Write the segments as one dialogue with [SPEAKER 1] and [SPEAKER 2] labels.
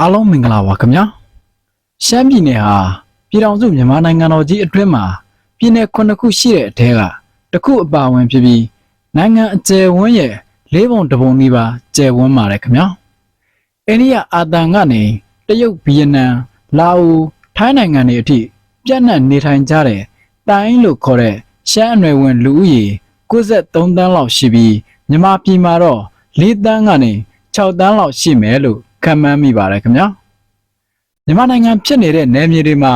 [SPEAKER 1] အားလုံးမင်္ဂလာပါခင်ဗျာရှမ်းပြည်နယ်ဟာပြည်ထောင်စုမြန်မာနိုင်ငံတော်ကြီးအတွင်းမှာပြည်နယ်ခုနှစ်ခုရှိတဲ့အထဲကတစ်ခုအပါအဝင်ဖြစ်ပြီးနိုင်ငံအကျယ်ဝန်းရဲ့လေးပုံတစ်ပုံနီးပါးကျယ်ဝန်းပါတယ်ခင်ဗျာအိန္ဒိယအာသံကနေတရုတ်ဗီယက်နမ်လာအိုထိုင်းနိုင်ငံတွေအထိပြန့်နှံ့နေထိုင်ကြတဲ့တိုင်းလို့ခေါ်တဲ့ရှမ်းအနွယ်ဝင်လူဦးရေ63တန်းလောက်ရှိပြီးမြန်မာပြည်မှာတော့4တန်းကနေ6တန်းလောက်ရှိမယ်လို့ ခန့်မှန်းမိပါတယ်ခင်ဗျာမြန်မာနိုင်ငံဖြစ်နေတဲ့နယ်မြေတွေမှာ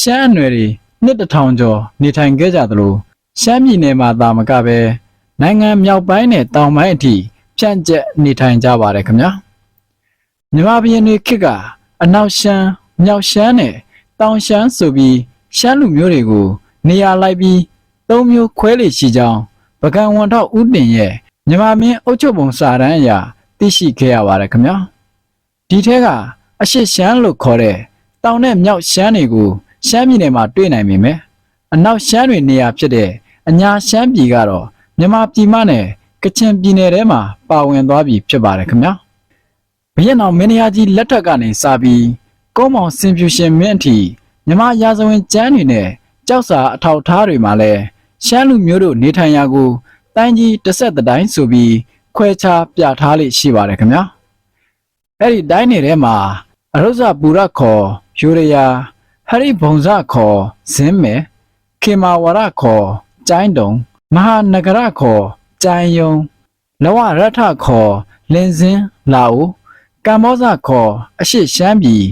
[SPEAKER 1] ရှမ်းအနွယ်တွေနှစ်တစ်ထောင်ကျော်နေထိုင်ခဲ့ကြသလိုရှမ်းပြည်နယ်မှာသာမကပဲနိုင်ငံမြောက်ပိုင်းနဲ့တောင်ပိုင်းအထိဖြန့်ကျက်နေထိုင်ကြပါတယ်ခင်ဗျာမြန်မာပြည်နေခေတ်ကအနောက်ရှမ်းမြောက်ရှမ်းနဲ့တောင်ရှမ်းဆိုပြီးရှမ်းလူမျိုးတွေကို နေရာလိုက်ပြီးသုံးမျိုးခွဲလေရှိကြောင်းပကံဝန်ထောက်ဦးတင်ရဲ့မြန်မာမင်းအုပ်ချုပ်ပုံစာတမ်းအရာသိရှိခဲ့ရပါတယ်ခင်ဗျာ ဒီထဲကအရှိရှမ်းလို့ခေါ်တဲ့တောင်နဲ့မြောက်ရှမ်းတွေကိုရှမ်းပြည်နယ်မှာတွေ့နိုင်ပေမဲ့အနောက်ရှမ်းတွေနေရာဖြစ်တဲ့အညာရှမ်းပြည်ကတော့မြန်မာပြည်မနဲ့ကချင်ပြည်နယ်ထဲမှာပါဝင်သွားပြီဖြစ်ပါတယ်ခင်ဗျာဘုရင်တော်မင်းရကြီးလက်ထက်ကနေစပြီးကုန်းမောင်စင်ဖြူရှင်မင်းအထိမြန်မာရာဇဝင်ကျမ်းတွေနဲ့ကြောက်စာအထောက်ထားတွေမှာလဲရှမ်းလူမျိုးတို့နေထိုင်ရာကိုတိုင်းကြီးတစ်ဆက်တစ်တိုင်းဆိုပြီးခွဲခြားပြထားလိရှိပါတယ်ခင်ဗျာ အဲ့ဒီတိုင်းတွေထဲမှာအရုဇပူရခေါ်ယူရယာဟရိဘုံဇခေါ်ဇင်းမဲခေမာဝရခေါ်ကျိုင်းတုံမဟာနဂရခေါ်ကျိုင်းယုံလဝရထခေါ်လင်းစင်းလာအိုကမ္ဘောဇခေါ်အရှိရှမ်းပြည်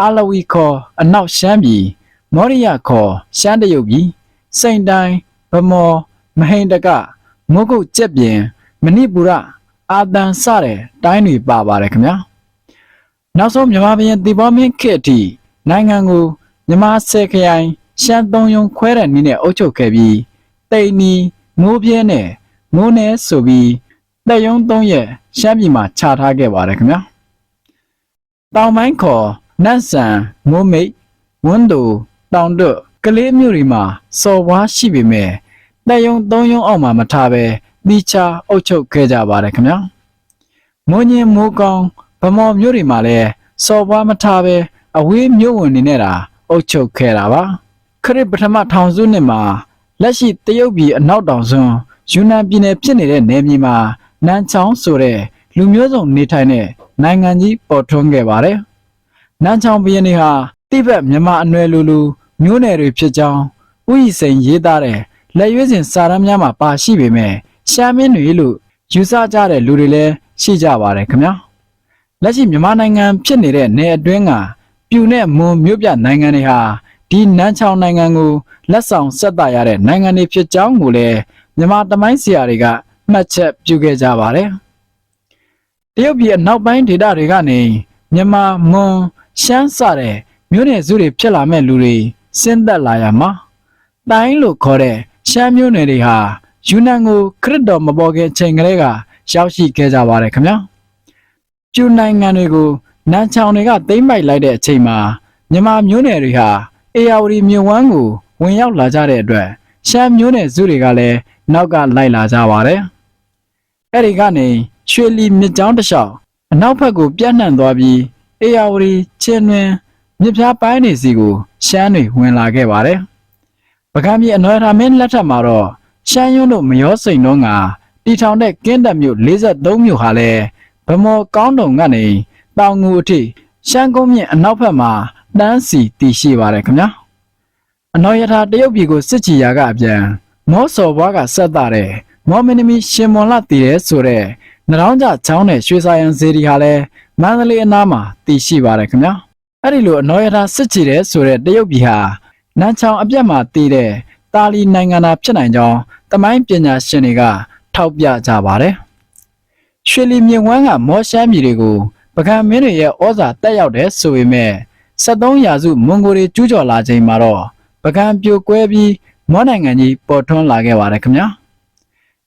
[SPEAKER 1] အာလဝီခေါ်အနောက်ရှမ်းပြည်မောရိယခေါ်ရှမ်းတရုတ်ပြည်စိန်တိုင်းဗမော်မဟိန်တကမုတ်ကုတ်ကျက်ပြင်မဏိပူရအာတန်စတဲ့တိုင်းတွေပါပါတယ်ခင်ဗျာ နောက်ဆုံးမြန်မာပြည်တီဘောမင်းခေတ်အထိနိုင်ငံကိုမြန်မာဆယ်ခရိုင်ရှမ်းသုံးယုံခွဲတဲ့နည်းနဲ့အုပ်ချုပ်ခဲ့ပြီးတိန်နီမိုးပြဲနဲ့မိုးနဲဆိုပြီးတက်ယုံသုံးရက်ရှမ်းပြည်မှာခြာထားခဲ့ပါတယ်ခင်ဗျာတောင်ပိုင်းခေါ်နတ်ဆန်မိုးမိတ်ဝန်းတူတောင်တွတ်ကလေးမျိုးတွေမှာစော်ဝါးရှိပေမဲ့တက်ယုံသုံးယုံအောက်မှာမထားပဲတိချာအုပ်ချုပ်ခဲ့ကြပါတယ်ခင်ဗျာမွန်ညင်မိုးကောင်း ဗမော်မျိုးတွေမှာလည်းစော်ဝါးမထားပဲအဝေးမျိုးဝင်နေနေတာအုပ်ချုပ်ခဲ့တာပါခရစ်ပထမထောင်စုနှစ်မှာလက်ရှိတရုတ်ပြည်အနောက်တောင်စွန်းယူနန်ပြည်နယ်ဖြစ်နေတဲ့နယ်မြေမှာနန်းချောင်းဆိုတဲ့လူမျိုးစုံနေထိုင်တဲ့နိုင်ငံကြီးပေါ်ထွန်းခဲ့ပါတယ်။နန်းချောင်းပြည်နယ်ဟာတိဘက်မြန်မာအနွယ်လူလူမျိုးနယ်တွေဖြစ်ကြောင်းဥယျာဉ်စိန်ရေးသားတဲ့လက်ရွေးစင်စာရမ်းများမှာပါရှိပေမဲ့ရှာမင်းတွေလို့ယူဆကြတဲ့လူတွေလည်းရှိကြပါတယ်ခင်ဗျာ။ လက်ရှိမြန်မာနိုင်ငံဖြစ်နေတဲ့နယ်အတွင်းကပြူနဲ့မွန်မြို့ပြနိုင်ငံတွေဟာဒီနန်းချောင်းနိုင်ငံကိုလက်ဆောင်ဆက်သရတဲ့နိုင်ငံတွေဖြစ်ကြောင်းကိုလည်းမြန်မာတမိုင်းဆရာတွေကမှတ်ချက်ပြုခဲ့ကြပါတယ်။တရုတ်ပြည်အနောက်ပိုင်းဒေသတွေကနေမြန်မာမွန်ရှမ်းစတဲ့မြို့နယ်စုတွေဖြစ်လာမဲ့လူတွေဆင်းသက်လာရမှာတိုင်းလို့ခေါ်တဲ့ရှမ်းမြို့နယ်တွေဟာယူနန်ကိုခရစ်တော်မပေါ်ခင်ချိန်ကလေးကရောက်ရှိခဲ့ကြပါတယ်ခင်ဗျာ။ ကျူနိုင်ငံတွေကိုနန်းချောင်းတွေကသိမ့်ပိုက်လိုက်တဲ့အချိန်မှာမြန်မာမျိုးနယ်တွေဟာအေယာဝတီမြို့ဝမ်းကိုဝင်ရောက်လာကြတဲ့အတွက်ရှမ်းမျိုးနယ်စုတွေကလည်းနောက်ကလိုက်လာကြပါတယ်။အဲ့ဒီကနေရွှေလီမြစ်ကြောင်းတစ်လျှောက်အနောက်ဘက်ကိုပြန့်နှံ့သွားပြီးအေယာဝတီချင်းတွင်မြစ်ဖျားပိုင်းနေစီကိုရှမ်းတွေဝင်လာခဲ့ပါတယ်။ပကံပြည်အနော်ရမင်းလက်ထက်မှာတော့ရှမ်းရွန်းတို့မရောစိန်တော့ကတီထောင်တဲ့ကင်းတက်မြို့53မြို့ဟာလည်း ဗမော်ကောင်းတုံကနေတောင်ငူအထိရှမ်းကုန်းမြင့်အနောက်ဘက်မှာတန်းစီတည်ရှိပါတယ်ခင်ဗျာအနော်ရထာတရုတ်ပြည်ကိုစစ်ချီရာကအပြန်မောစော်ဘွားကဆက်တာတဲ့မော်မင်းသမီးရှင်မွန်လာတည်ရဲဆိုတဲ့နရောင်းကြချောင်းနဲ့ရွှေစာရန်ဇေဒီဟာလည်းမန္တလေးအနားမှာတည်ရှိပါတယ်ခင်ဗျာအဲ့ဒီလိုအနော်ရထာစစ်ချီတဲ့ဆိုတဲ့တရုတ်ပြည်ဟာနန်းချောင်းအပြတ်မှာတည်တဲ့တာလီနိုင်ငံသားဖြစ်နိုင်ကြောင်းတမိုင်းပညာရှင်တွေကထောက်ပြကြပါတယ် ရွှေလီမြင့်ဝမ်းကမောရှမ်းပြည်တွေကိုပကံမင်းတွေရဲ့ဩဇာတက်ရောက်တဲ့ဆိုပေမဲ့73ရာစုမွန်ဂိုတွေကျူးကျော်လာချိန်မှာတော့ပကံပြိုကွဲပြီးမောနိုင်ငံကြီးပေါ်ထွန်းလာခဲ့ပါတယ်ခင်ဗျာ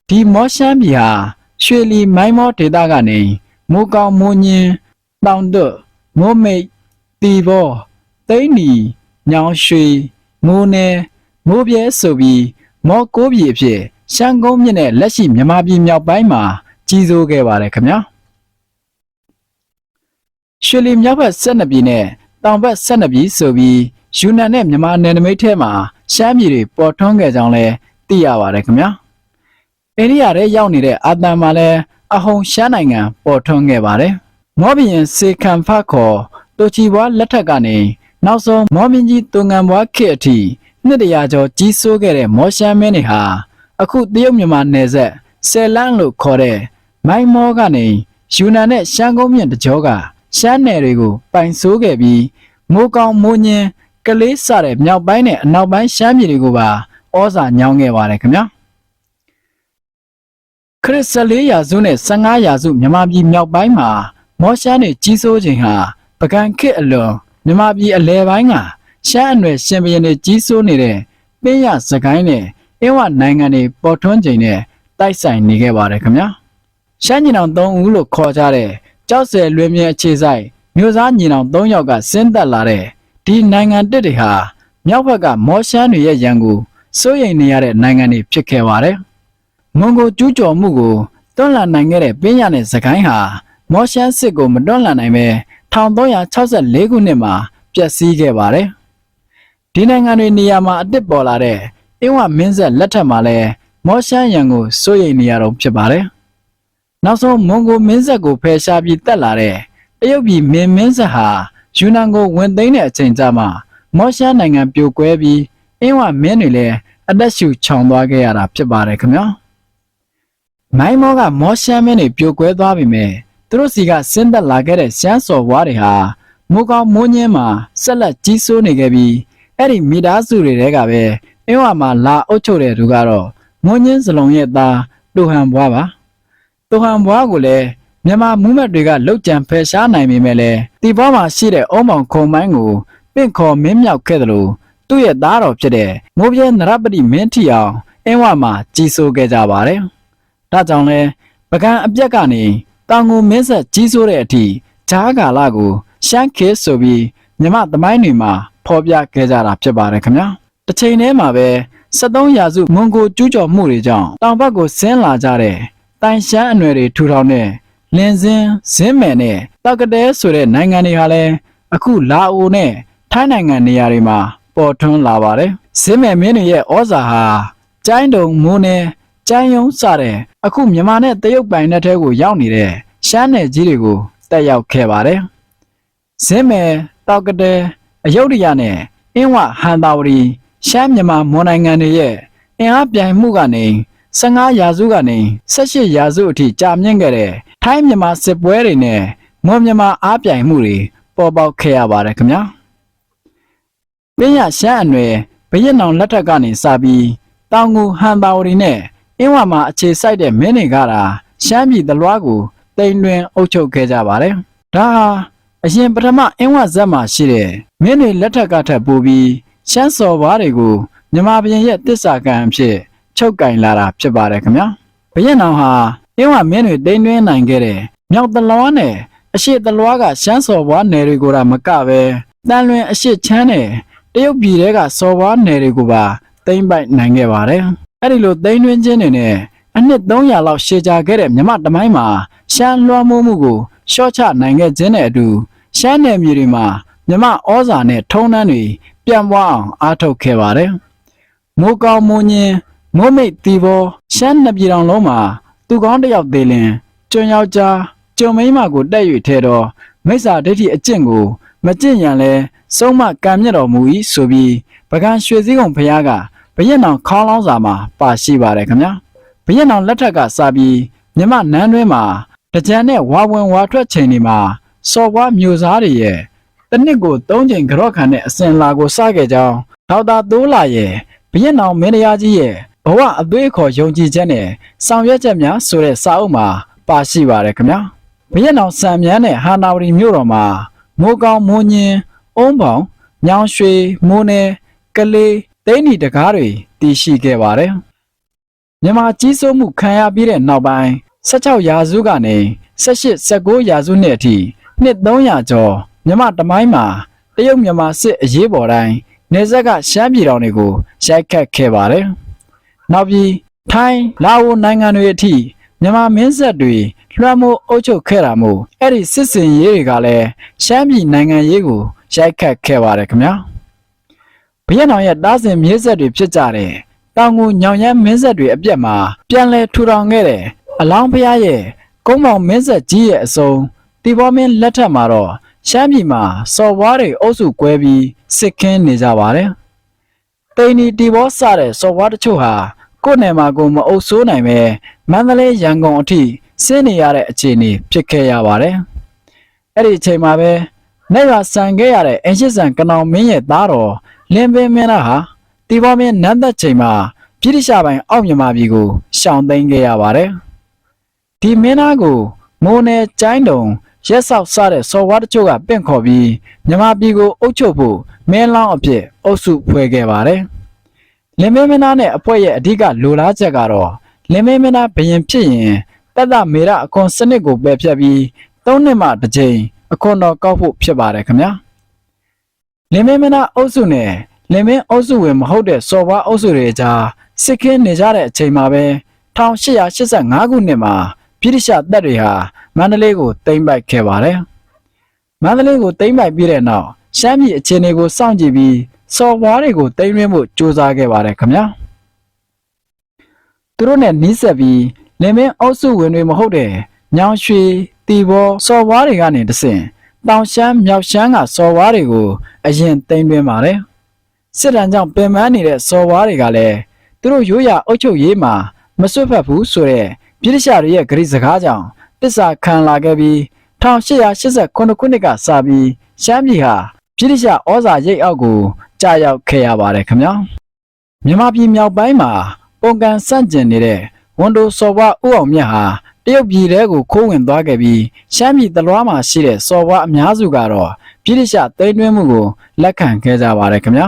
[SPEAKER 1] ဒီမောရှမ်းပြည်ဟာရွှေလီမိုင်းမောဒေသကနေမိုးကောင်းမိုးညင်းတောင်တွတ်မိုးမိတ်တီဘောသိန်းနီညောင်ရွှေမိုးနယ်မိုးပြဲဆိုပြီးမော်ကိုးပြည်အဖြစ်ရှမ်းကုန်းမြစ်နဲ့လက်ရှိမြန်မာပြည်မြောက်ပိုင်းမှာ ကြီးစိုးခဲ့ပါတယ်ခင်ဗျာရွှေလီမြောက်ဘက်12ပြည်နဲ့တောင်ဘက်12ပြည်ဆိုပြီးယူနန်နဲ့မြန်မာနယ်နိမိတ်ထဲမှာရှမ်းပြည်တွေပေါ်ထွန်းခဲ့ကြောင်းလည်းသိရပါတယ်ခင်ဗျာအိန္ဒိယရဲ့ရောက်နေတဲ့အာတန်မှာလည်းအဟုန်ရှမ်းနိုင်ငံပေါ်ထွန်းခဲ့ပါတယ်မောဘီယန်စေခံဖတ်ခေါ်တိုချီဘွားလက်ထက်ကနေနောက်ဆုံးမောမင်းကြီးတုံငံဘွားခေတ်အထိနှစ်တရာကျော်ကြီးစိုးခဲ့တဲ့မောရှမ်းမင်းတွေဟာအခုတရုတ်မြန်မာနယ်စပ် ဆယ်လန်းလို့ခေါ်တဲ့မိုင်းမောကနေယူနန်နဲ့ရှမ်းကုန်းမြင့်တကြောကရှမ်းနယ်တွေကိုပိုင်ဆိုးခဲ့ပြီးမိုးကောင်းမိုးညင်းကလေးစတဲ့မြောက်ပိုင်းနဲ့အနောက်ပိုင်းရှမ်းပြည်တွေကိုပါဩဇာညောင်းခဲ့ပါတယ်ခင်ဗျာခရစ်14ရာစုနဲ့15ရာစုမြန်မာပြည်မြောက်ပိုင်းမှာမောရှမ်းတွေကြီးစိုးခြင်းဟာပကံခေတ်အလွန်မြန်မာပြည်အလဲပိုင်းကရှမ်းအနွယ်ရှင်ဘရင်တွေကြီးစိုးနေတဲ့ပင်းရစကိုင်းနဲ့အင်းဝနိုင်ငံတွေပေါ်ထွန်းခြင်းနဲ့ တိုက်ဆိုင်နေခဲ့ပါတယ်ခင်ဗျာရှမ်းညီနောင်၃ဦးလို့ခေါ်ကြတဲ့ကြောက်စဲလွင်မြဲအခြေဆိုင်မြို့သားညီနောင်၃ယောက်ကဆင်းသက်လာတဲ့ဒီနိုင်ငံတစ်တွေဟာမြောက်ဘက်ကမောရှမ်းတွေရဲ့ရန်ကိုစိုးရိမ်နေရတဲ့နိုင်ငံတွေဖြစ်ခဲ့ပါတယ်မွန်ဂိုကျူးကျော်မှုကိုတွန်းလှန်နိုင်ခဲ့တဲ့ပင်းရနဲ့စကိုင်းဟာမောရှမ်းစစ်ကိုမတွန်းလှန်နိုင်ပဲ1364ခုနှစ်မှာပျက်စီးခဲ့ပါတယ်။ဒီနိုင်ငံတွေနေရာမှာအစ်စ်ပေါ်လာတဲ့အင်းဝမင်းဆက်လက်ထက်မှာလဲ မောရှမ်းရန်ကိုစိုးရိမ်နေရတော့ဖြစ်ပါတယ်။နောက်ဆုံးမွန်ဂိုမင်းဆက်ကိုဖယ်ရှားပြီးတက်လာတဲ့တရုတ်ပြည်မင်းမင်းဆက်ဟာယူနန်ကိုဝင်သိမ်းတဲ့အချိန်ကျမှမောရှမ်းနိုင်ငံပြိုကွဲပြီးအင်းဝမင်းတွေလည်းအသက်ရှူချောင်သွားခဲ့ရတာဖြစ်ပါတယ်ခင်ဗျာ။မိုင်းမောကမောရှမ်းမင်းတွေပြိုကွဲသွားပြီမဲ့သူတို့စီကဆင်းသက်လာခဲ့တဲ့ရှမ်းစော်ဘွားတွေဟာမိုးကောင်းမိုးညင်းမှာဆက်လက်ကြီးစိုးနေခဲ့ပြီးအဲ့ဒီမိသားစုတွေတဲကပဲအင်းဝမှာလာအုပ်ချုပ်တဲ့သူကတော့ မိုးညင်းစလုံးရဲ့သားတူဟန်ဘွားပါတူဟန်ဘွားကိုလည်းမြန်မာမူးမတ်တွေကလောက်ကြံဖယ်ရှားနိုင်ပေမဲ့လည်းဒီဘွားမှာရှိတဲ့အုံမောင်ခုံမိုင်းကိုပင့်ခေါ်မင်းမြောက်ခဲ့တယ်လို့သူ့ရဲ့သားတော်ဖြစ်တဲ့မိုးပြဲနရပတိမင်းထီအောင်အင်းဝမှာကြီးစိုးခဲ့ကြပါတယ်ဒါကြောင့်လဲပကံအပြက်ကနေတောင်ကိုမင်းဆက်ကြီးစိုးတဲ့အထိဂျားကာလာကိုရှမ်းခေဆိုပြီးမြမသမိုင်းတွေမှာဖော်ပြခဲ့ကြတာဖြစ်ပါတယ်ခင်ဗျာတစ်ချိန်တည်းမှာပဲ 73ရာစုမွန်ဂိုကျူးကျော်မှုတွေကြောင့်တောင်ဘက်ကိုဆင်းလာကြတဲ့တိုင်ရှမ်းအနွယ်တွေထူထောင်တဲ့လင်းစင်းဇင်းမယ်နဲ့တောက်ကတဲဆိုတဲ့နိုင်ငံတွေဟာလည်းအခုလာအိုနဲ့ထိုင်းနိုင်ငံနေရာတွေမှာပေါ်ထွန်းလာပါတယ်ဇင်းမယ်မင်းတွေရဲ့ဩဇာဟာကျိုင်းတုံမိုးနယ်ကျိုင်းယုံစတဲ့အခုမြန်မာနဲ့တရုတ်ပိုင်နယ်ထဲကိုရောက်နေတဲ့ရှမ်းနယ်ကြီးတွေကိုတက်ရောက်ခဲ့ပါတယ်။ဇင်းမယ်တောက်ကတဲအယုဒ္ဓယနဲ့အင်းဝဟန်တာဝရီ ရှမ်းမြန်မာမွန်နိုင်ငံတွေရဲ့အင်အားပြိုင်မှုကနေ15ရာစုကနေ18ရာစုအထိကြာမြင့်ခဲ့တဲ့ထိုင်းမြန်မာစစ်ပွဲတွေနဲ့မွန်မြန်မာအားပြိုင်မှုတွေပေါ်ပေါက်ခဲ့ရပါတယ်ခင်ဗျာ။ပင်းရရှမ်းအနွယ်ဘရက်နောင်လက်ထက်ကနေစပြီးတောင်ငူဟန်တာဝရီနဲ့အင်းဝမှာအခြေစိုက်တဲ့မင်းတွေကတာရှမ်းပြည်တလွားကိုတိမ်တွင်အုပ်ချုပ်ခဲ့ကြပါတယ်။ဒါဟာအရင်ပထမအင်းဝဇက်မှာရှိတဲ့မင်းတွေလက်ထက်ကထပ်ပိုးပြီး ရှမ်းစော်ဘွားတွေကိုမြန်မာပြည်ရဲ့တစ္ဆာကံအဖြစ်ချုပ်ကင်လာတာဖြစ်ပါတယ်ခင်ဗျာ။ဘရင်နောင်ဟာအင်းဝမင်းတွေတိမ်တွင်နိုင်ခဲ့တဲ့မြောက်တလွားနဲ့အရှိတလွားကရှမ်းစော်ဘွားနယ်တွေကိုဒါမကပဲတန်လွင်အရှိချမ်းနဲ့တရုတ်ပြည်တဲကစော်ဘွားနယ်တွေကိုပါတိမ့်ပိုက်နိုင်ခဲ့ပါတယ်။အဲ့ဒီလိုတိမ်တွင်ခြင်းတွေနဲ့အနှစ်300လောက်ရှည်ကြာခဲ့တဲ့မြမတမိုင်းမှာရှမ်းလွှမ်းမိုးမှုကိုရှော့ချနိုင်ခဲ့ခြင်းနဲ့အတူရှမ်းနယ်မြေတွေမှာမြမဩဇာနဲ့ထုံးတန်းတွေ ပြန့်ပွားအောင်အားထုတ်ခဲ့ပါတယ်။မိုးကောင်းမိုးညင်းမိုးမိတ်တီဘောရှမ်းနှစ်ပြည်တော်လုံးမှာသူကောင်းတစ်ယောက်သေးလင်ကျွန်းယောက်ျားကျွန်းမိန်းမကိုတက်၍ထဲတော့မိစ္ဆာဒိဋ္ဌိအကျင့်ကိုမကျင့်ရန်လဲဆုံးမကံမြတ်တော်မူ၏ဆိုပြီးပကံရွှေစည်းကုံဖရားကဘရက်နောင်ခေါင်းလောင်းစာမှာပါရှိပါတယ်ခင်ဗျာဘရက်နောင်လက်ထက်ကစပြီးမြမနန်းတွင်းမှာတကြံနဲ့ဝါဝင်ဝါထွက်ချိန်တွေမှာစော်ဘွားမျိုးစားတွေရဲ့ တစ်နှစ်ကို၃ချိန်ကြော့ခံတဲ့အစဉ်လာကိုစခဲ့ကြောင်းဒေါက်တာသိုးလာရဲ့ဘရက်နောင်မင်းတရားကြီးရဲ့ဘဝအသွေးခေါ်ယုံကြည်ချက်နဲ့ဆောင်ရွက်ချက်များဆိုတဲ့စာအုပ်မှာပါရှိပါတယ်ခင်ဗျာဘရက်နောင်စံမြန်းနဲ့ဟာနာဝတီမြို့တော်မှာမိုးကောင်းမိုးညင်းအုံးပေါင်ညောင်ရွှေမိုးနယ်ကလေးတိန်းနီတကားတွေတည်ရှိခဲ့ပါတယ်မြန်မာကြီးစိုးမှုခံရပြီးတဲ့နောက်ပိုင်း16ရာစုကနေ18 19ရာစုနှစ်အထိနှစ်300ကျော် မြန်မာတမိုင်းမှာတရုတ်မြန်မာစစ်အရေးပေါ်တိုင်းနေဆက်ကရှမ်းပြည်တော်တွေကိုရိုက်ခတ်ခဲ့ပါတယ်။နောက်ပြီးထိုင်းလာအိုနိုင်ငံတွေအထိမြန်မာမင်းဆက်တွေလွှမ်းမိုးအုပ်ချုပ်ခဲ့တာမို့အဲ့ဒီစစ်စင်ရေးတွေကလည်းရှမ်းပြည်နိုင်ငံရေးကိုရိုက်ခတ်ခဲ့ပါတယ်ခင်ဗျာဘုရင်တော်ရဲ့တားစဉ်မြေဆက်တွေဖြစ်ကြတဲ့တောင်ကိုညောင်ရမ်းမင်းဆက်တွေအပြက်မှာပြန်လဲထူထောင်ခဲ့တဲ့အလောင်းဖျားရဲ့ကုန်းမောင်မင်းဆက်ကြီးရဲ့အစုံတီဘောမင်းလက်ထက်မှာတော့ ရှမ်းပြည်မှာစော်ဘွားတွေအုပ်စုကွဲပြီးစစ်ခင်းနေကြပါတယ်တိန်နီတီဘောစတဲ့စော်ဘွားတချို့ဟာကိုယ့်နယ်မှာကိုယ်မအုပ်ဆိုးနိုင်ပဲမန္တလေးရန်ကုန်အထိဆင်းနေရတဲ့အခြေအနေဖြစ်ခဲ့ရပါတယ်အဲ့ဒီအချိန်မှာပဲနိုင်ရဆန်ခဲ့ရတဲ့အင်ရှိဆန်ကနောင်မင်းရဲ့သားတော်လင်းပင်မင်းသားဟာတီဘောမင်းနန်းသက်ချိန်မှာပြည်တိရှပိုင်းအောက်မြန်မာပြည်ကိုရှောင်သိမ်းခဲ့ရပါတယ်ဒီမင်းသားကိုမိုးနယ်ကျိုင်းတုံ ရက်ဆောက်စတဲ့စော်ဝါတချို့ကပင့်ခေါ်ပြီးမြန်မာပြည်ကိုအုပ်ချုပ်ဖို့မင်းလောင်းအဖြစ်အုပ်စုဖွဲ့ခဲ့ပါတယ်လင်းမင်းမင်းသားနဲ့အဖွဲ့ရဲ့အဓိကလိုလားချက်ကတော့လင်းမင်းမင်းသားဘရင်ဖြစ်ရင်တက်တမေရအခွန်စနစ်ကိုပယ်ဖြတ်ပြီးသုံးနှစ်မှတစ်ကြိမ်အခွန်တော်ကောက်ဖို့ဖြစ်ပါတယ်ခင်ဗျာလင်းမင်းမင်းသားအုပ်စုနဲ့လင်းမင်းအုပ်စုဝင်မဟုတ်တဲ့စော်ဘွားအုပ်စုတွေကြားစစ်ခင်းနေကြတဲ့အချိန်မှာပဲ1885ခုနှစ်မှာပြည်တိရှတပ်တွေဟာ မန္တလေးကိုသိမ်းပိုက်ခဲ့ပါတယ်မန္တလေးကိုသိမ်းပိုက်ပြီးတဲ့နောက်ရှမ်းပြည်အခြေအနေကိုစောင့်ကြည့်ပြီးစော်ဘွားတွေကိုသိမ်းရင်းဖို့ကြိုးစားခဲ့ပါတယ်ခင်ဗျာသူတို့နဲ့နီးစပ်ပြီးလင်မင်းအုပ်စုဝင်တွေမဟုတ်တဲ့ညောင်ရွှေတီဘောစော်ဘွားတွေကနေတဆင့်တောင်ရှမ်းမြောက်ရှမ်းကစော်ဘွားတွေကိုအရင်သိမ်းသွင်းပါတယ်စစ်တမ်းကြောင့်ပင်ပန်းနေတဲ့စော်ဘွားတွေကလည်းသူတို့ရိုးရာအုပ်ချုပ်ရေးမှာမစွတ်ဖက်ဘူးဆိုတဲ့ပြည်တရှာတွေရဲ့ဂရိစကားကြောင့် တစ္ဆာခံလာခဲ့ပြီး1889ခုနှစ်ကစပြီးရှမ်းပြည်ဟာပြည်တရှာဩဇာရိတ်အောက်ကိုကြာရောက်ခဲ့ရပါတယ်ခင်ဗျာမြန်မာပြည်မြောက်ပိုင်းမှာပုံကန်ဆန့်ကျင်နေတဲ့ဝန်တိုစော်ဘွားဥအောင်မြတ်ဟာတရုတ်ပြည်ထဲကိုခိုးဝင်သွားခဲ့ပြီးရှမ်းပြည်တလွားမှာရှိတဲ့စော်ဘွားအများစုကတော့ပြည်တရှာသိမ်းသွင်းမှုကိုလက်ခံခဲ့ကြပါတယ်ခင်ဗျာ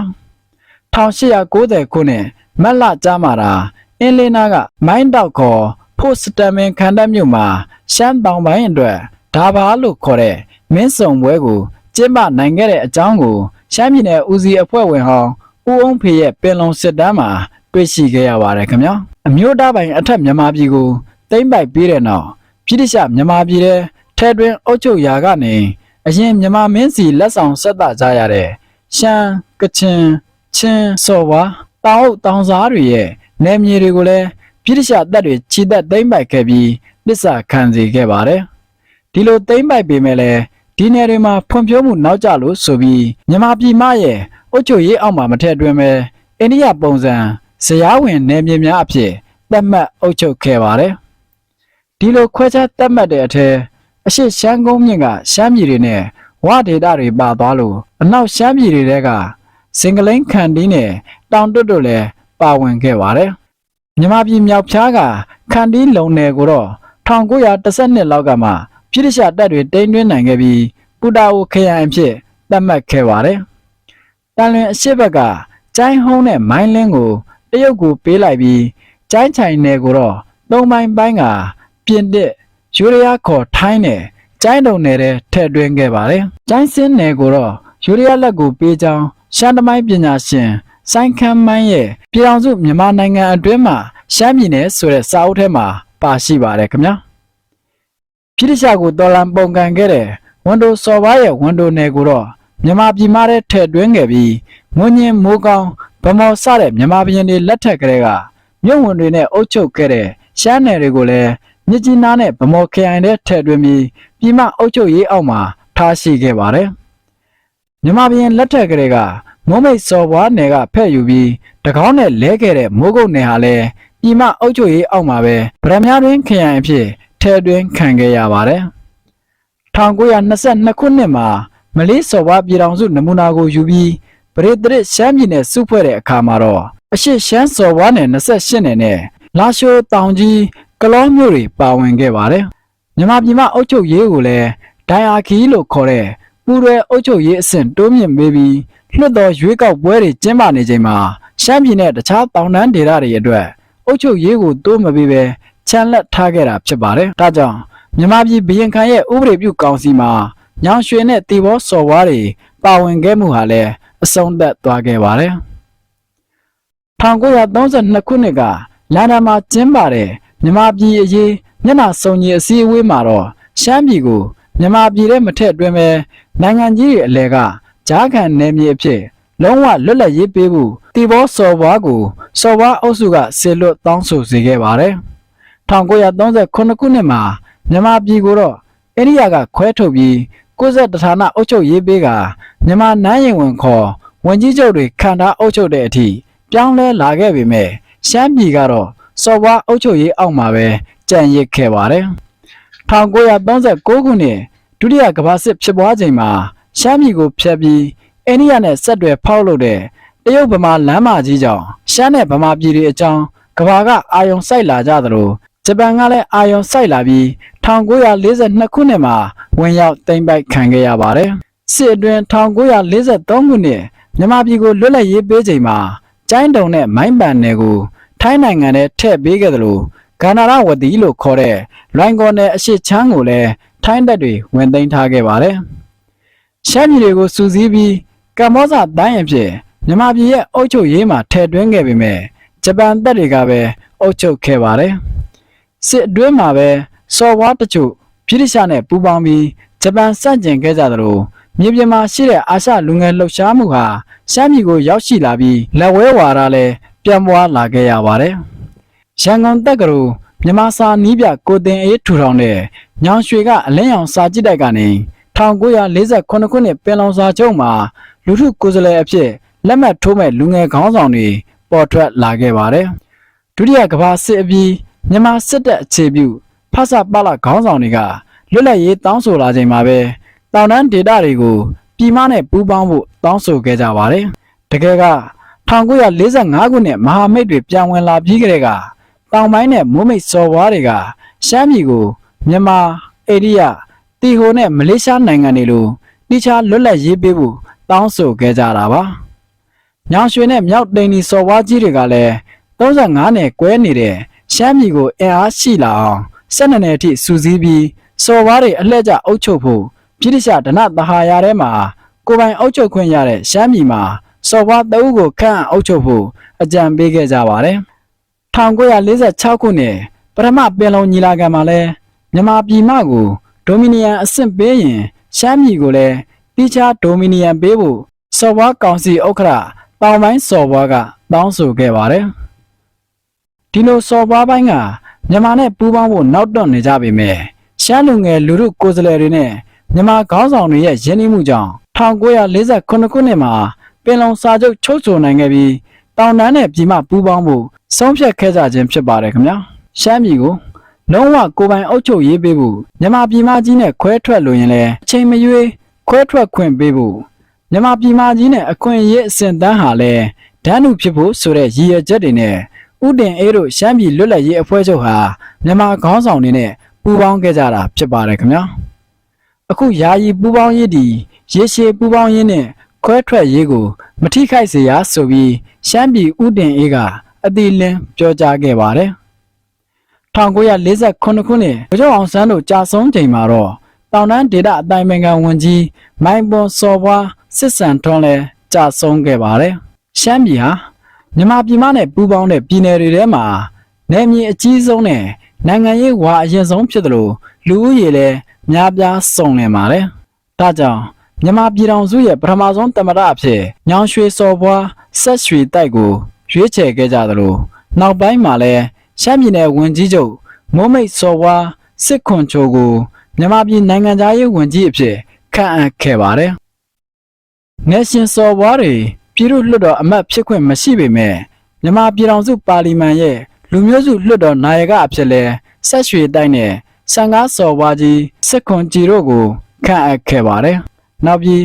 [SPEAKER 1] 1890ခုနှစ်မတ်လကြားမှာတာအင်းလင်းနာကမိုင်းတောက်ခေါ် ဖို့စတမင်ခန္ဓာမြို့မှာရှမ်းတောင်ပိုင်းအတွက်ဒါဘာလို့ခေါ်တဲ့မင်းစုံပွဲကိုကျင်းပနိုင်ခဲ့တဲ့အကြောင်းကိုရှမ်းပြည်နယ်ဦးစီးအဖွဲ့ဝင်ဟောင်းဦးအောင်ဖေရဲ့ပင်လုံစစ်တမ်းမှာတွေ့ရှိခဲ့ရပါတယ်ခင်ဗျာအမျိုးသားပိုင်အထက်မြန်မာပြည်ကိုသိမ်းပိုက်ပြီးတဲ့နောက်ပြည်တိရှမြန်မာပြည်ထဲထဲတွင်အုပ်ချုပ်ရာကနေအရင်မြန်မာမင်းစီလက်ဆောင်ဆက်တာကြရတဲ့ရှမ်းကချင်ချင်းစော်ဝါတောင်အုပ်တောင်စားတွေရဲ့နယ်မြေတွေကိုလည်း ပြည်တရှာတပ်တွေခြိတက်သိမ်းပိုက်ခဲ့ပြီးပစ္စာခံစေခဲ့ပါတယ်ဒီလိုသိမ်းပိုက်ပေမဲ့လည်းဒီနယ်တွေမှာဖွံ့ဖြိုးမှုနောက်ကျလို့ဆိုပြီးမြန်မာပြည်မရဲ့အုတ်ချုပ်ရေးအောက်မှာမထည့်တွင်ပဲအိန္ဒိယပုံစံဇယားဝင်နယ်မြေများအဖြစ်သတ်မှတ်အုပ်ချုပ်ခဲ့ပါတယ်ဒီလိုခွဲခြားသတ်မှတ်တဲ့အထက်အရှိရှမ်းကုန်းမြင့်ကရှမ်းပြည်တွေနဲ့ဝဒေတာတွေပါသွားလို့အနောက်ရှမ်းပြည်တွေကစင်ကလိန်ခန်တီးနဲ့တောင်တွတ်တို့လည်းပါဝင်ခဲ့ပါတယ် မြမပြည်မြောက်ဖြားကခန်တီးလုံနယ်ကိုတော့1912လောက်ကမှပြည်တရှာတပ်တွေတိမ်တွင်းနိုင်ခဲ့ပြီးပူတာအိုခရိုင်အဖြစ်သတ်မှတ်ခဲ့ပါတယ်တန်လွင်အရှိဘက်ကကျိုင်းဟုံးနဲ့မိုင်းလင်းကိုတရုတ်ကိုပေးလိုက်ပြီးကျိုင်းချိုင်နယ်ကိုတော့သုံးပိုင်းပိုင်းကပြင်တစ်ယူရီးယားခေါ်ထိုင်းနဲ့ကျိုင်းတုံနယ်ထဲထည့်သွင်းခဲ့ပါတယ်ကျိုင်းစင်းနယ်ကိုတော့ယူရီးယားလက်ကိုပေးကြောင်းရှမ်းတမိုင်းပညာရှင် စိုင်းခမ်းမိုင်းရဲ့ပြည်တော်စုမြန်မာနိုင်ငံအတွင်းမှာရှမ်းပြည်နယ်ဆိုတဲ့စာအုပ်ထဲမှာပါရှိပါတယ်ခင်ဗျာပြည်တခြားကိုတော်လန်ပုံကန်ခဲ့တဲ့ဝန်တိုစော်ဘားရဲ့ဝန်တိုနယ်ကိုတော့မြန်မာပြည်မှာထဲထည့်သွင်းခဲ့ပြီးမွန်ညင်မိုးကောင်းဗမော်စတဲ့မြန်မာပြည်တွေလက်ထက်ကလေးကမြို့ဝင်တွေနဲ့အုပ်ချုပ်ခဲ့တဲ့ရှမ်းနယ်တွေကိုလည်းမြစ်ကြီးနားနဲ့ဗမော်ခရိုင်ထဲထည့်သွင်းပြီးပြည်မအုပ်ချုပ်ရေးအောက်မှာထားရှိခဲ့ပါတယ်မြန်မာပြည်လက်ထက်ကလေးက မုံမိတ်စော်ဘွားနယ်ကဖဲ့ယူပြီးတကောင်းနဲ့လဲခဲ့တဲ့မိုးကုတ်နယ်ဟာလည်းပြည်မအုပ်ချုပ်ရေးအောက်မှာပဲဗရမ ्या တွင်ခရိုင်အဖြစ်ထဲတွင်ခံခဲ့ရပါတယ်1922ခုနှစ်မှာမလေးစော်ဘွားပြည်တော်စုနမူနာကိုယူပြီးပရိသရစ်ရှမ်းပြည်နယ်စုဖွဲ့တဲ့အခါမှာတော့အရှိရှမ်းစော်ဘွားနယ်28နယ်နဲ့လာရှိုးတောင်ကြီးကလောမျိုးတွေပါဝင်ခဲ့ပါတယ်မြန်မာပြည်မှာအုပ်ချုပ်ရေးကိုလည်းဒိုင်အာခီလို့ခေါ်တဲ့ပူရဲအုပ်ချုပ်ရေးအဆင့်တိုးမြင့်ပေးပြီး လွှတ်တော်ရွေးကောက်ပွဲတွေကျင်းပနေချိန်မှာရှမ်းပြည်နယ်တခြားတောင်တန်းဒေသတွေအတွက်အုပ်ချုပ်ရေးကိုတိုးမပေးဘဲချန်လက်ထားခဲ့တာဖြစ်ပါတယ်။ဒါကြောင့်မြန်မာပြည်ဘရင်ခံရဲ့ဥပဒေပြုကောင်စီမှာညောင်ရွှေနဲ့တီဘောစော်ဝါးတွေပါဝင်ခဲ့မှုဟာလည်းအဆုံးသတ်သွားခဲ့ပါတယ်။1932ခုနှစ်ကလန်ဒန်မှာကျင်းပတဲ့မြန်မာပြည်အရေးမျက်နှာစုံကြီးအစည်းအဝေးမှာတော့ရှမ်းပြည်ကိုမြန်မာပြည်ထဲမထည့်အတွင်းပဲနိုင်ငံကြီးရဲ့အလဲက ကြားခံနယ်မြေအဖြစ်လုံးဝလွတ်လပ်ရေးပေးဖို့တီဘောစော်ဘွားကိုစော်ဘွားအုပ်စုကဆေလွတ်တောင်းဆိုစေခဲ့ပါတယ်1938ခုနှစ်မှာမြန်မာပြည်ကိုတော့အိန္ဒိယကခွဲထုတ်ပြီး61ဌာနအုပ်ချုပ်ရေးပေးကမြန်မာနန်းရင်ဝင်ခေါ်ဝင်ကြီးချုပ်တွေခံထားအုပ်ချုပ်တဲ့အထိပြောင်းလဲလာခဲ့ပေမဲ့ရှမ်းပြည်ကတော့စော်ဘွားအုပ်ချုပ်ရေးအောက်မှာပဲကြံ့ရစ်ခဲ့ပါတယ်1939ခုနှစ်ဒုတိယကမ္ဘာစစ်ဖြစ်ပွားချိန်မှာ ရှမ်းပြည်ကိုဖျက်ပြီးအိန္ဒိယနဲ့ဆက်တွယ်ဖောက်လုပ်တဲ့တရုတ်ဗမာလမ်းမကြီးကြောင့်ရှမ်းနဲ့ဗမာပြည်တွေအကြောင်းကဘာကအာယုံစိုက်လာကြသလိုဂျပန်ကလည်းအာယုံစိုက်လာပြီး1942ခုနှစ်မှာဝင်ရောက်သိမ်းပိုက်ခံခဲ့ရပါတယ်စစ်အတွင်း1943ခုနှစ်မြန်မာပြည်ကိုလွတ်လပ်ရေးပေးချိန်မှာကျိုင်းတုံနဲ့မိုင်းပန်နယ်ကိုထိုင်းနိုင်ငံနဲ့ထည့်ပေးခဲ့သလိုဂန္ဓာရဝတီလို့ခေါ်တဲ့လွိုင်ကော်နယ်အရှိချမ်းကိုလည်းထိုင်းတပ်တွေဝင်သိမ်းထားခဲ့ပါတယ် ရှမ်းပြည်တွေကိုစူးစီးပြီးကမ္ဘောဇတိုင်းအဖြစ်မြန်မာပြည်ရဲ့အုပ်ချုပ်ရေးမှာထည့်သွင်းခဲ့ပေမဲ့ဂျပန်တပ်တွေကပဲအုပ်ချုပ်ခဲ့ပါတယ်စစ်အတွင်းမှာပဲစော်ဘွားတချို့ဗြိတိရှနဲ့ပူးပေါင်းပြီးဂျပန်စန့်ကျင်ခဲ့ကြသလိုမြေပြင်မှာရှိတဲ့အာရှလူငယ်လှုပ်ရှားမှုဟာရှမ်းပြည်ကိုရောက်ရှိလာပြီးလက်ဝဲဝါဒလည်းပြန်ပွားလာခဲ့ရပါတယ်ရန်ကုန်တက္ကသိုလ်မြန်မာစာနီးပြကိုတင်အေးထူထောင်တဲ့ညောင်ရွှေကအလင်းရောင်စာကြည့်တိုက်ကနေ 1948ခုနှစ်ပင်လောင်စာချုပ်မှာလူထုကိုယ်စားလှယ်အဖြစ်လက်မှတ်ထိုးမဲ့လူငယ်ခေါင်းဆောင်တွေပေါ်ထွက်လာခဲ့ပါတယ်ဒုတိယကမ္ဘာစစ်အပြီးမြန်မာစစ်တပ်အခြေပြုဖဆပလခေါင်းဆောင်တွေကလွတ်လပ်ရေးတောင်းဆိုလာချိန်မှာပဲတောင်တန်းဒေသတွေကိုပြည်မနဲ့ပူးပေါင်းဖို့တောင်းဆိုခဲ့ကြပါတယ်တကယ်က1945ခုနှစ်မဟာမိတ်တွေပြန်ဝင်လာပြီးကြတဲ့ကတောင်ပိုင်းနဲ့မိုးမိတ်စော်ဘွားတွေကရှမ်းပြည်ကိုမြန်မာအိန္ဒိယ တီဟိုနဲ့မလေးရှားနိုင်ငံတွေလိုတိကျလွတ်လပ်ရေးပေးဖို့တောင်းဆိုခဲ့ကြတာပါ။ညောင်ရွှေနဲ့မြောက်တိန်ဒီစော်ဘွားကြီးတွေကလည်း35နဲ့ကွဲနေတဲ့ရှမ်းပြည်ကိုအင်အားရှိလာအောင်12နှစ်အထိစူးစီးပြီးစော်ဘွားတွေအလှည့်ကျအုပ်ချုပ်ဖို့ပြည်တိကျဒနသဟာရထဲမှာကိုပိုင်အုပ်ချုပ်ခွင့်ရတဲ့ရှမ်းပြည်မှာစော်ဘွားတအုပ်ကိုခန့်အုပ်ချုပ်ဖို့အကြံပေးခဲ့ကြပါတယ်။1946ခုနှစ်ပထမပင်လုံညီလာခံမှာလဲမြန်မာပြည်မကို ဒိုမီနီယန်အဆင့်ပေးရင်ရှမ်းပြည်ကိုလည်းတိကျဒိုမီနီယန်ပေးဖို့စော်ဘွားကောင်စီဥက္ကဋ္ဌတောင်ပိုင်းစော်ဘွားကတောင်းဆိုခဲ့ပါတယ်။ဒီလိုစော်ဘွားပိုင်းကမြန်မာနဲ့ပူးပေါင်းဖို့နောက်တွန့်နေကြပေမဲ့ရှမ်းလူငယ်လူထုကိုယ်စားလှယ်တွေနဲ့မြန်မာခေါင်းဆောင်တွေရဲ့ရင်းနှီးမှုကြောင့်1948ခုနှစ်မှာပင်လုံစာချုပ်ချုပ်ဆိုနိုင်ခဲ့ပြီးတောင်တန်းနဲ့ပြည်မပူးပေါင်းဖို့ဆုံးဖြတ်ခဲ့ကြခြင်းဖြစ်ပါတယ်ခင်ဗျာရှမ်းပြည်ကို လုံးဝကိုယ်ပိုင်အုပ်ချုပ်ရေးပေးဖို့မြန်မာပြည်မကြီးနဲ့ခွဲထွက်လို့ရင်လည်းအချိန်မရွေးခွဲထွက်ခွင့်ပေးဖို့မြန်မာပြည်မကြီးနဲ့အခွင့်အရေးအဆင့်တန်းဟာလည်းဒန်းလူဖြစ်ဖို့ဆိုတဲ့ရည်ရွယ်ချက်တွေနဲ့ဥတင်အေးတို့ရှမ်းပြည်လွတ်လပ်ရေးအဖွဲ့ချုပ်ဟာမြန်မာခေါင်းဆောင်တွေနဲ့ပူးပေါင်းခဲ့ကြတာဖြစ်ပါတယ်ခင်ဗျာအခုယာယီပူးပေါင်းရေးဒီရေရှည်ပူးပေါင်းရေးနဲ့ခွဲထွက်ရေးကို မထိခိုက်စေရဆိုပြီးရှမ်းပြည်ဥတင်အေးကအတိလင်းပြောကြားခဲ့ပါတယ် 1948ခုနှစ်ဗိုလ်ချုပ်အောင်ဆန်းတို့ကြာဆုံးချိန်မှာတော့တောင်တန်းဒေသအတိုင်းပင်ခံဝန်ကြီးမိုင်းပွန်စော်ဘွားစစ်စံထွန်းလည်းကြာဆုံးခဲ့ပါတယ်။ရှမ်းပြည်ဟာမြန်မာပြည်မနဲ့ပူးပေါင်းတဲ့ပြည်နယ်တွေထဲမှာနယ်မြေအကြီးဆုံးနဲ့နိုင်ငံရေးဝါအရင်ဆုံးဖြစ်တယ်လို့လူဦးရေလည်းများပြားစုံလင်ပါတယ်။ဒါကြောင့်မြန်မာပြည်တော်စုရဲ့ပထမဆုံးတမရအဖြစ်ညောင်ရွှေစော်ဘွားဆက်ရွှေတိုက်ကိုရွေးချယ်ခဲ့ကြသလိုနောက်ပိုင်းမှာလည်း ရှမ်းပြည်နယ်ဝန်ကြီးချုပ်မိုးမိတ်စော်ဘွားစစ်ခွန်ချိုကိုမြန်မာပြည်နိုင်ငံသားရေးဝန်ကြီးအဖြစ်ခန့်အပ်ခဲ့ပါတယ်။ Nation စော်ဘွားတွေပြည်သူ့လွှတ်တော်အမတ်ဖြစ်ခွင့်မရှိပေမဲ့မြန်မာပြည်တော်စုပါလီမန်ရဲ့လူမျိုးစုလွှတ်တော်နာယကအဖြစ်လဲဆက်ရွှေတိုက်နဲ့ဆန်ကားစော်ဘွားကြီးစစ်ခွန်ကြည်တို့ကိုခန့်အပ်ခဲ့ပါတယ်။နောက်ပြီး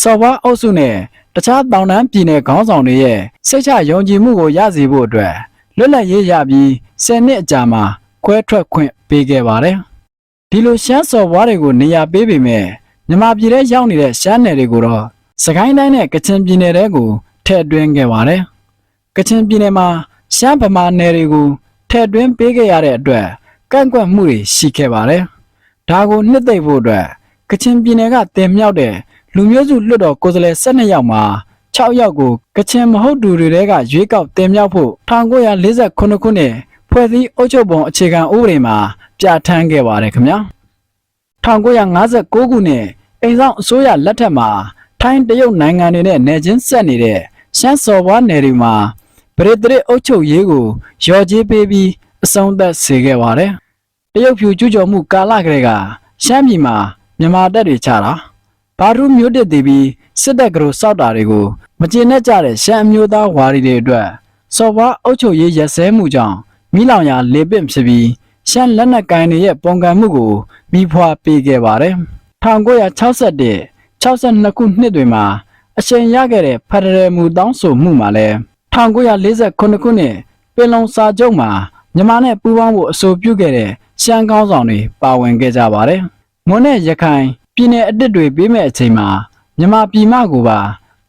[SPEAKER 1] စော်ဘွားအုပ်စုနဲ့တခြားတောင်တန်းပြည်နယ်ခေါင်းဆောင်တွေရဲ့စိတ်ချယုံကြည်မှုကိုရစေဖို့အတွက် လွတ်လပ်ရေးရပြီး10နှစ်အကြာမှာခွဲထွက်ခွင့်ပေးခဲ့ပါတယ်။ဒီလိုရှမ်းစော်ဘွားတွေကိုနေရာပေးပေမဲ့မြန်မာပြည်ထဲရောက်နေတဲ့ရှမ်းနယ်တွေကိုတော့စကိုင်းတိုင်းနဲ့ကချင်ပြည်နယ်တွေကိုထည့်သွင်းခဲ့ပါတယ်။ကချင်ပြည်နယ်မှာရှမ်းဗမာနယ်တွေကိုထည့်သွင်းပေးခဲ့ရတဲ့အတွက်ကန့်ကွက်မှုတွေရှိခဲ့ပါတယ်။ဒါကိုနှစ်သိမ့်ဖို့အတွက်ကချင်ပြည်နယ်ကတင်မြှောက်တဲ့လူမျိုးစုလွှတ်တော်ကိုယ်စားလှယ်12ယောက်မှာ 6ယောက်ကိုကချင်မဟုတ်သူတွေတဲကရွေးကောက်တင်မြှောက်ဖို့1948ခုနှစ်ဖွဲ့စည်းအုပ်ချုပ်ပုံအခြေခံဥပဒေမှာပြဋ္ဌာန်းခဲ့ပါတယ်ခင်ဗျာ1959ခုနှစ်အိမ်ဆောင်အစိုးရလက်ထက်မှာထိုင်းတရုတ်နိုင်ငံတွေနဲ့နယ်ချင်းဆက်နေတဲ့ရှမ်းစော်ဘွားနယ်တွေမှာပရိသတ်အုပ်ချုပ်ရေးကိုရော်ကြီးပေးပြီးအဆုံးသတ်စေခဲ့ပါတယ်တရုတ်ဖြူကျူးကျော်မှုကာလကလေးကရှမ်းပြည်မှာမြန်မာတပ်တွေချတာ ဘာရူးမျိုးတစ်တည်ပြီးစစ်တပ်ကလေးစောက်တာတွေကိုမကျေနပ်ကြတဲ့ရှမ်းအမျိုးသားဝါဒီတွေအတွက်စော်ဘွားအုပ်ချုပ်ရေးရက်စဲမှုကြောင့်မိလောင်ရာလေပင့်ဖြစ်ပြီးရှမ်းလက်နက်ကိုင်တွေရဲ့ပုံကံမှုကိုမိဖွာပေးခဲ့ပါတယ်1961 62ခုနှစ်တွေမှာအချိန်ရခဲ့တဲ့ဖက်ဒရယ်မူတောင်းဆိုမှုမှာလည်း1948ခုနှစ်ပင်လုံစာချုပ်မှာမြန်မာနဲ့ပူးပေါင်းဖို့အဆိုပြုခဲ့တဲ့ရှမ်းကောင်းဆောင်တွေပါဝင်ခဲ့ကြပါတယ်။မွန်းနဲ့ရခိုင် ပြည်နယ်အတစ်တွေပေးမဲ့အချိန်မှာမြန်မာပြည်မကိုပါ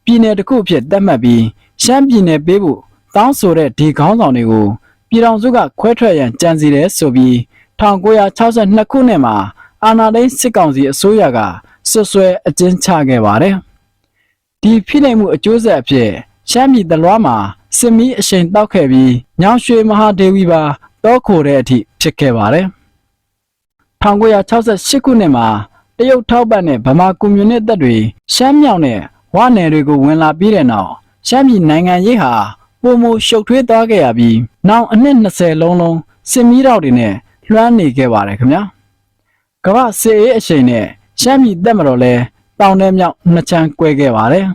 [SPEAKER 1] ပြည်နယ်တစ်ခုအဖြစ်သတ်မှတ်ပြီးရှမ်းပြည်နယ်ပေးဖို့တောင်းဆိုတဲ့ဒီကောင်းဆောင်တွေကိုပြည်တော်စုကခွဲထွက်ရန်ကြံစီတယ်ဆိုပြီး1962ခုနှစ်မှာအာဏာသိမ်းစစ်ကောင်စီအစိုးရကဆွဆွဲအကျဉ်းချခဲ့ပါတယ်။ဒီဖိနှိပ်မှုအကျိုးဆက်အဖြစ်ရှမ်းပြည်တလွားမှာစစ်မီးအရှိန်တောက်ခဲ့ပြီးညောင်ရွှေမဟာဒေဝီပါတောခိုတဲ့အထိဖြစ်ခဲ့ပါတယ်။1968ခုနှစ်မှာတ ရုတ်ထောက်ပံ့တဲ့ဗမာကွန်မြူနစ်တပ်တွေရှမ်းမြောက်နဲ့ဝနယ်တွေကိုဝင်လာပြီးတဲ့နောက်ရှမ်းပြည်နိုင်ငံရေးဟာပုံမရှုပ်ထွေးသွားခဲ့ရပြီးနောက်အနှစ်20လုံးလုံးစစ်မီးတောက်တွေနဲ့လွှမ်းနေခဲ့ပါတယ်ခင်ဗျာ။ကမ္ဘာစစ်အေးအရှိန်နဲ့ရှမ်းပြည်တက်မတော်လဲတောင်ထဲမြောက်နှစ်ချမ်းကွဲခဲ့ပါတယ်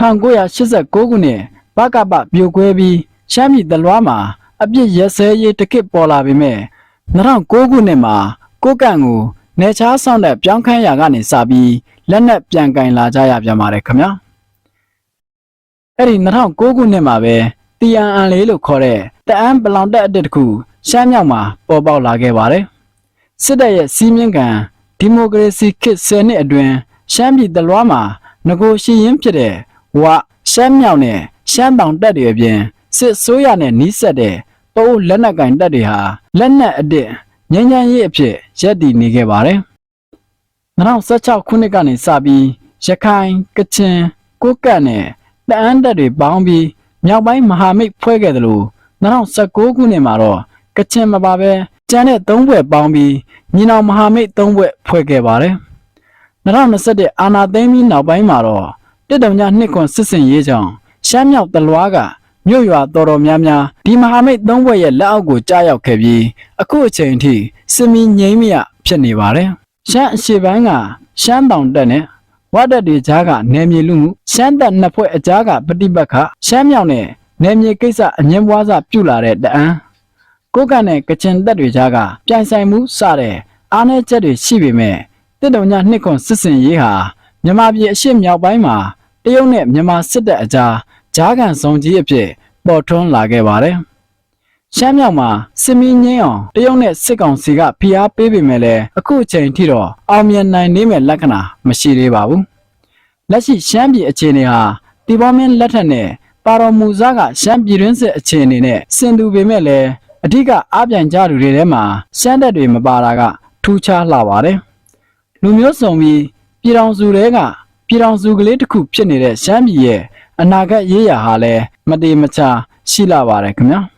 [SPEAKER 1] 1989ခုနှစ်ဘကပပြိုကွဲပြီးရှမ်းပြည်တလွားမှာအပြစ်ရက်စဲရေးတစ်ခေတ်ပေါ်လာပေမဲ့2009ခုနှစ်မှာကိုကန့်ကို နေချားဆောင်တဲ့ပြောင်းခန်းရာကနေစပြီးလက်နက်ပြန်ကင်လာကြရပြန်ပါတယ်ခင်ဗျာအဲ့ဒီ2009ခုနှစ်မှာပဲ TNN လေးလို့ခေါ်တဲ့တအန်းပလောင်တက်အတစ်တစ်ခုရှမ်းမြောက်မှာပေါ်ပေါက်လာခဲ့ပါတယ်စစ်တပ်ရဲ့စီးမြင့်ကံဒီမိုကရေစီခေတ်10နှစ်အတွင်းရှမ်းပြည်တလွားမှာငကိုရှိရင်ဖြစ်တဲ့ဝရှမ်းမြောက်နဲ့ရှမ်းတောင်တပ်တွေအပြင်စစ်ဆိုးရနဲ့နီးစပ်တဲ့တိုးလက်နက်ကင်တပ်တွေဟာလက်နက်အစ် ငញ្ញမ်းရေးအဖြစ်ရပ်တည်နေခဲ့ပါတယ်2016ခုနှစ်ကနေစပြီးရခိုင်ကချင်ကိုကတ်နဲ့တအန်းတပ်တွေပေါင်းပြီးမြောက်ပိုင်းမဟာမိတ်ဖွဲ့ခဲ့တယ်လို့2019ခုနှစ်မှာတော့ကချင်မပါပဲကျန်တဲ့၃ဘွဲ့ပေါင်းပြီးညီနောင်မဟာမိတ်၃ဘွဲ့ဖွဲ့ခဲ့ပါတယ်2021အာနာသိမ်းပြီးနောက်ပိုင်းမှာတော့တစ်တုံညနှစ်ခွန်စစ်စင်ရေးကြောင့်ရှမ်းမြောက်တလွားက မြို့ရွာတော်တော်များများဒီမဟာမိတ်သုံးဘွဲ့ရဲ့လက်အောက်ကိုကြားရောက်ခဲ့ပြီးအခုအချိန်ထိစစ်မီငိမ့်မြဖြစ်နေပါတယ်ရှမ်းအရှေ့ပိုင်းကရှမ်းတောင်တက်နဲ့ဝတ်တက်တွေကြားကနယ်မြေလူမှုရှမ်းတက်နှစ်ဖွဲ့အကြားကပဋိပက္ခရှမ်းမြောက်နဲ့နယ်မြေကိစ္စအငင်းပွားစပြုလာတဲ့တအန်းကိုကန့်နဲ့ကချင်တက်တွေကြားကပြိုင်ဆိုင်မှုစတဲ့အားနည်းချက်တွေရှိပေမဲ့တစ်တုံညနှစ်ခွန်စစ်စင်ရေးဟာမြန်မာပြည်အရှေ့မြောက်ပိုင်းမှာတရုတ်နဲ့မြန်မာစစ်တပ်အကြား ဂျားကန်ဆောင်ကြီးအဖြစ်ပေါ်ထွန်းလာခဲ့ပါတယ်။ရှမ်းမြောက်မှာစစ်မီးငင်းအောင်တရုတ်နဲ့စစ်ကောင်စီကဖိအားပေးပေမဲ့လည်းအခုအချိန်ထိတော့အောင်မြင်နိုင်နေမဲ့လက္ခဏာမရှိသေးပါဘူး။လက်ရှိရှမ်းပြည်အခြေအနေဟာတီဘောမင်းလက်ထက်နဲ့ပါတော်မူစားကရှမ်းပြည်တွင်းစစ်အခြေအနေနဲ့ဆင်တူပေမဲ့လည်းအဓိကအားပြန်ကြသူတွေထဲမှာရှမ်းတပ်တွေမပါတာကထူးခြားလာပါတယ်။လူမျိုးစုံပြီးပြည်တော်စုတွေကပြည်တော်စုကလေးတစ်ခုဖြစ်နေတဲ့ရှမ်းပြည်ရဲ့ အနာဂတ်ရေးရာဟာလည်းမတေမချာရှိလာပါတယ်ခင်ဗျာ။